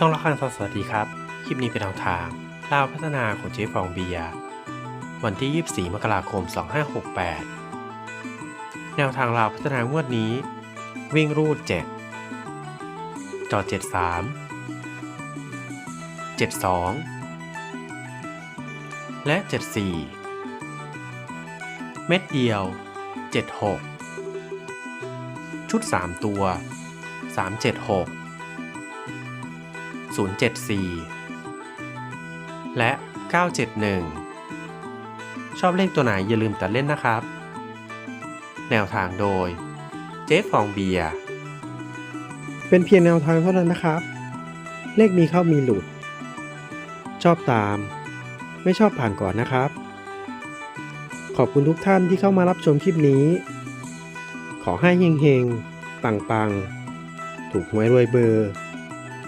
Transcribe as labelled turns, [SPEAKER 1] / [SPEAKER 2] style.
[SPEAKER 1] ช่องละครสวัสดีครับ คลิปนี้เป็นแนวทางลาวพัฒนาของเจ๊ฟองเบียร์วันที่ 24 มกราคม 2568 แนวทางลาวพัฒนางวดนี้ วิ่งรูด 7 จอ 73 72 และ 74 เม็ดเดียว 76 ชุด 3 ตัว 376 074 และ 971 ชอบเลขตัวไหนอย่าลืมตัดเล่นนะครับ แนวทางโดย เจ๊ฟองเบียร์
[SPEAKER 2] เป็นเพียงแนวทางเท่านั้นนะครับ เลขมีเข้ามีหลุด ชอบตาม ไม่ชอบผ่านก่อนนะครับ ขอบคุณทุกท่านที่เข้ามารับชมคลิปนี้ ขอให้เฮงๆ ปังๆ ถูกหวยรวยเบอร์